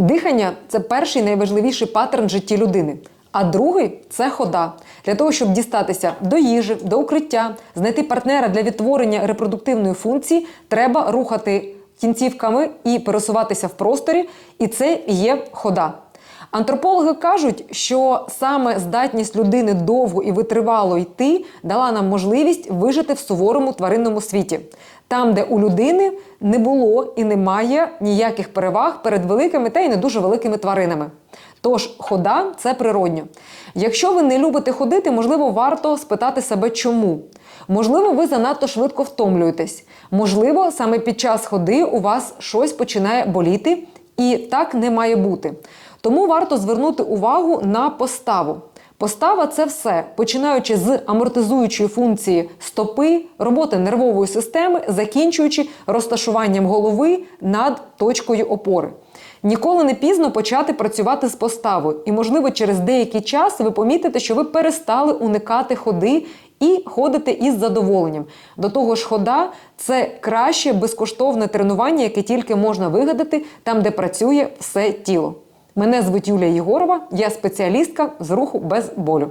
Дихання це перший найважливіший паттерн в житті людини. А другий це хода. Для того, щоб дістатися до їжі, до укриття, знайти партнера для відтворення репродуктивної функції, треба рухати кінцівками і пересуватися в просторі, і це є хода. Антропологи кажуть, що саме здатність людини довго і витривало йти дала нам можливість вижити в суворому тваринному світі, там, де у людини не було і немає ніяких переваг перед великими та й не дуже великими тваринами. Тож хода це природньо. Якщо ви не любите ходити, можливо, варто спитати себе, чому. Можливо, ви занадто швидко втомлюєтесь. Можливо, саме під час ходи у вас щось починає боліти, і так не має бути. Тому варто звернути увагу на поставу. Постава це все, починаючи з амортизуючої функції стопи, роботи нервової системи, закінчуючи розташуванням голови над точкою опори. Ніколи не пізно почати працювати з поставою, і, можливо, через деякий час ви помітите, що ви перестали уникати ходи і ходите із задоволенням. До того ж, хода це краще безкоштовне тренування, яке тільки можна вигадати там, де працює все тіло. Мене звуть Юлія Єгорова, я спеціалістка з руху без болю.